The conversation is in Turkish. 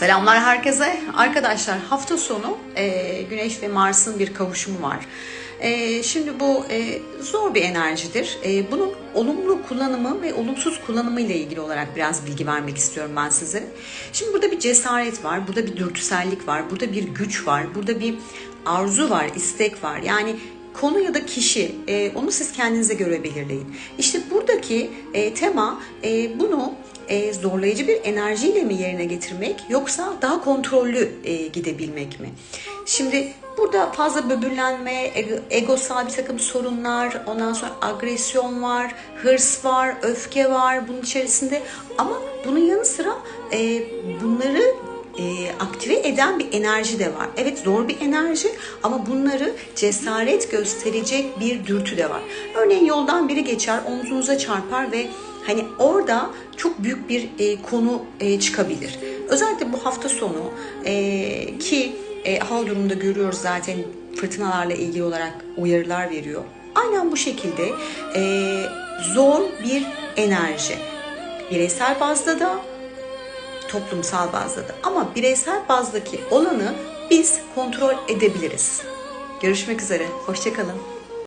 Selamlar herkese. Arkadaşlar hafta sonu e, Güneş ve Mars'ın bir kavuşumu var. E, şimdi bu e, zor bir enerjidir. E, bunun olumlu kullanımı ve olumsuz kullanımı ile ilgili olarak biraz bilgi vermek istiyorum ben size. Şimdi burada bir cesaret var, burada bir dürtüsellik var, burada bir güç var, burada bir arzu var, istek var. Yani konu ya da kişi e, onu siz kendinize göre belirleyin. İşte buradaki e, tema e, bunu e, zorlayıcı bir enerjiyle mi yerine getirmek yoksa daha kontrollü e, gidebilmek mi? Şimdi burada fazla böbürlenme, ego, egosal bir takım sorunlar, ondan sonra agresyon var, hırs var, öfke var bunun içerisinde ama bunun yanı sıra e, bunları aktive eden bir enerji de var. Evet zor bir enerji ama bunları cesaret gösterecek bir dürtü de var. Örneğin yoldan biri geçer, omzunuza çarpar ve hani orada çok büyük bir e, konu e, çıkabilir. Özellikle bu hafta sonu e, ki e, hava durumunda görüyoruz zaten fırtınalarla ilgili olarak uyarılar veriyor. Aynen bu şekilde e, zor bir enerji. Bireysel bazda da toplumsal bazda da. Ama bireysel bazdaki olanı biz kontrol edebiliriz. Görüşmek üzere. Hoşçakalın.